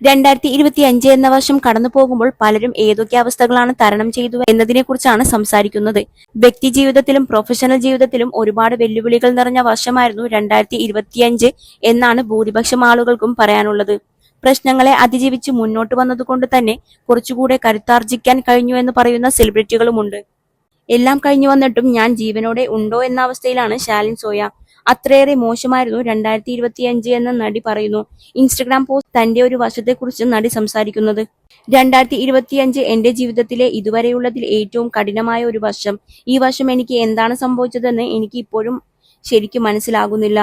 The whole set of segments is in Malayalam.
രണ്ടായിരത്തി ഇരുപത്തി അഞ്ച് എന്ന വർഷം കടന്നു പോകുമ്പോൾ പലരും ഏതൊക്കെ അവസ്ഥകളാണ് തരണം ചെയ്തു എന്നതിനെ കുറിച്ചാണ് സംസാരിക്കുന്നത്. വ്യക്തി ജീവിതത്തിലും പ്രൊഫഷണൽ ജീവിതത്തിലും ഒരുപാട് വെല്ലുവിളികൾ നിറഞ്ഞ വർഷമായിരുന്നു രണ്ടായിരത്തി ഇരുപത്തിയഞ്ച് എന്നാണ് ഭൂരിപക്ഷം ആളുകൾക്കും പറയാനുള്ളത്. പ്രശ്നങ്ങളെ അതിജീവിച്ച് മുന്നോട്ട് വന്നതുകൊണ്ട് തന്നെ കുറച്ചുകൂടെ കരുത്താർജിക്കാൻ കഴിഞ്ഞു എന്ന് പറയുന്ന സെലിബ്രിറ്റികളുമുണ്ട് എല്ലാം കഴിഞ്ഞു വന്നിട്ടും ഞാൻ ജീവനോടെ ഉണ്ടോ എന്ന അവസ്ഥയിലാണ് ശാലിൻ സോയ. അത്രയേറെ മോശമായിരുന്നു. രണ്ടായിരത്തി ഇരുപത്തിയഞ്ച് എന്ന നടി പറയുന്നു ഇൻസ്റ്റഗ്രാം പോസ്റ്റ് തന്റെ ഒരു വർഷത്തെക്കുറിച്ച് നടി സംസാരിക്കുന്നത്. രണ്ടായിരത്തി ഇരുപത്തിയഞ്ച് എന്റെ ജീവിതത്തിലെ ഇതുവരെയുള്ളതിൽ ഏറ്റവും കഠിനമായ ഒരു വർഷം ഈ വർഷം എനിക്ക് എന്താണ് സംഭവിച്ചതെന്ന് എനിക്ക് ഇപ്പോഴും ശരിക്കും മനസ്സിലാകുന്നില്ല.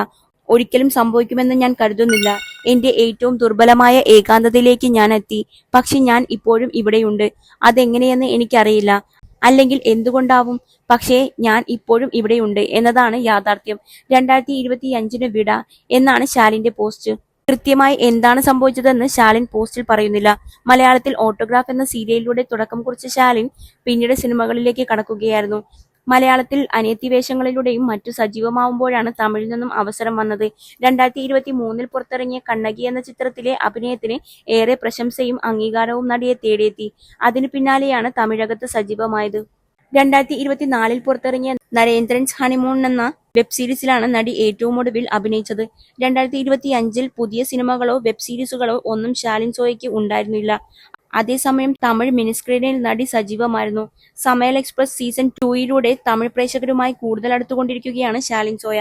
ഒരിക്കലും സംഭവിക്കുമെന്ന് ഞാൻ കരുതുന്നില്ല. എന്റെ ഏറ്റവും ദുർബലമായ ഏകാന്തതയിലേക്ക് ഞാൻ എത്തി. പക്ഷെ ഞാൻ ഇപ്പോഴും ഇവിടെയുണ്ട്. അതെങ്ങനെയെന്ന് എനിക്കറിയില്ല. അല്ലെങ്കിൽ എന്തുകൊണ്ടാവും? പക്ഷേ ഞാൻ ഇപ്പോഴും ഇവിടെയുണ്ട് എന്നതാണ് യാഥാർത്ഥ്യം. രണ്ടായിരത്തി ഇരുപത്തി അഞ്ചിന് വിട എന്നാണ് ശാലിന്റെ പോസ്റ്റ്. കൃത്യമായി എന്താണ് സംഭവിച്ചതെന്ന് ശാലിൻ പോസ്റ്റിൽ പറയുന്നില്ല. മലയാളത്തിൽ ഓട്ടോഗ്രാഫ് എന്ന സീരിയലിലൂടെ തുടക്കം കുറിച്ച ശാലിൻ പിന്നീട് സിനിമകളിലേക്ക് കടക്കുകയായിരുന്നു. മലയാളത്തിൽ അനിയത്തി വേഷങ്ങളിലൂടെയും മറ്റു സജീവമാവുമ്പോഴാണ് തമിഴിൽ നിന്നും അവസരം വന്നത്. രണ്ടായിരത്തി ഇരുപത്തി മൂന്നിൽ പുറത്തിറങ്ങിയ കണ്ണകി എന്ന ചിത്രത്തിലെ അഭിനയത്തിന് ഏറെ പ്രശംസയും അംഗീകാരവും നടിയെ തേടിയെത്തി. അതിനു പിന്നാലെയാണ് തമിഴകത്ത് സജീവമായത്. രണ്ടായിരത്തി ഇരുപത്തിനാലിൽ പുറത്തിറങ്ങിയ നരേന്ദ്രൻസ് ഹണിമൂൺ എന്ന വെബ് സീരീസിലാണ് നടി ഏറ്റവും ഒടുവിൽ അഭിനയിച്ചത്. രണ്ടായിരത്തി ഇരുപത്തി അഞ്ചിൽ പുതിയ സിനിമകളോ വെബ് സീരീസുകളോ ഒന്നും ശാലിൻ സോയയ്ക്ക് ഉണ്ടായിരുന്നില്ല. അതേസമയം തമിഴ് മിനിസ്ക്രീനിൽ നടി സജീവമായിരുന്നു. സമയൽ എക്സ്പ്രസ് സീസൺ ടൂയിലൂടെ തമിഴ് പ്രേക്ഷകരുമായി കൂടുതൽ അടുത്തുകൊണ്ടിരിക്കുകയാണ് ശാലിൻ സോയ.